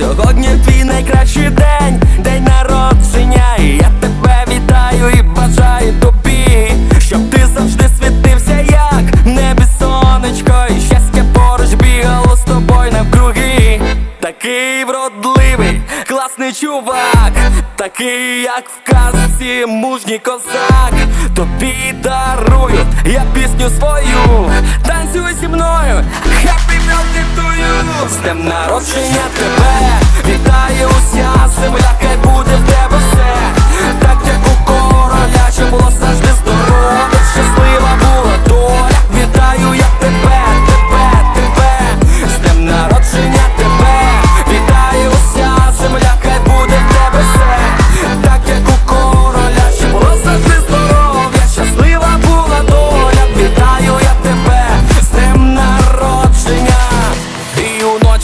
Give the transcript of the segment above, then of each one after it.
Сьогодні твій найкращий день, день народження. І я тебе вітаю і бажаю тобі, щоб ти завжди світився, як небі сонечко, і щастя поруч бігало з тобою навкруги. Такий вродливий, класний чувак, такий, як в казці, мужній козак. Тобі дарую я пісню свою, танцюй зі мною, хеппі to З днем народження тебе, вітає уся земля, хай буде в тебе все, так як у короля, чи було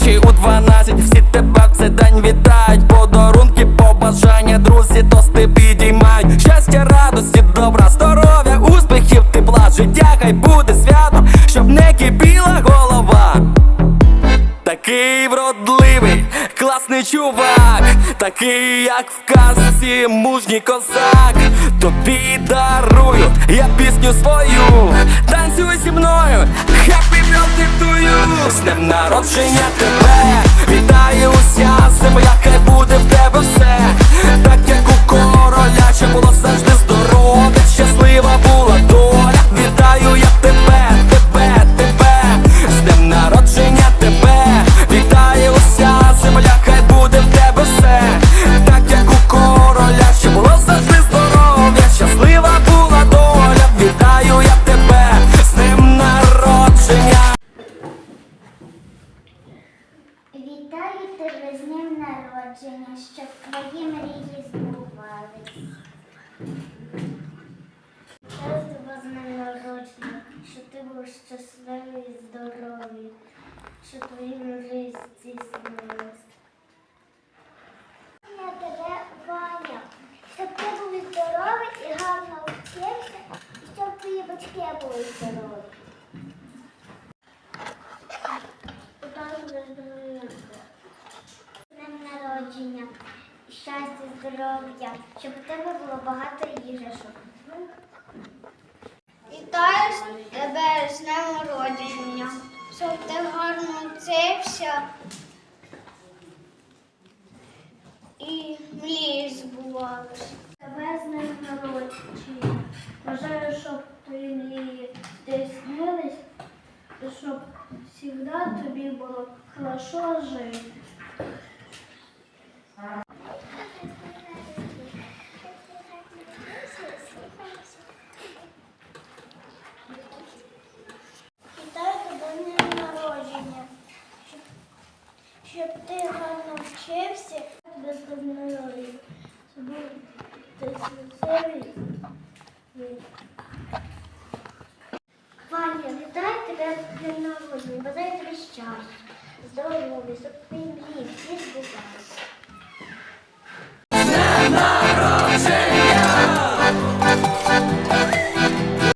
І уночі у 12 всі тебе в цей день вітають. Подарунки, побажання, друзі, тости підіймають. Щастя, радості, добра, здоров'я, успіхів, тепла, життя, хай буде свято, щоб не кипіла голова. Такий вродливий, класний чувак, такий, як в казці, мужній козак. Тобі дарую. Я пісню свою, танцюй зі мною, birthday to you З днем народження тебе, вітає уся земля, хай буде в тебе все, народження, щоб твої мрії збувались. Вітаю тебе з днем народження, щоб ти був щасливий і здоровий, щоб твої мрії здійснились. Я тебе, Ваня, щоб ти був здоровий і гарно вчився, і щоб твої батьки були здорові. З Днем народження, щастя, здоров'я, щоб у тебе було багато їжашок. Вітаю тебе з днем народження, щоб ти гарно вчився і мрії збувалися. Тебе з днем народження. Бажаю, щоб твої мрії здійснились, і щоб завжди тобі було хорошо жити. Вітаю тебе з днем народження, щоб, щоб ти гарно вчився, тебе з днем народження, щоб був ти щасливий. Ваня, вітаю тебе днем народження, бажаю тобі щастя, здоров'я, щоб твої мрії всі.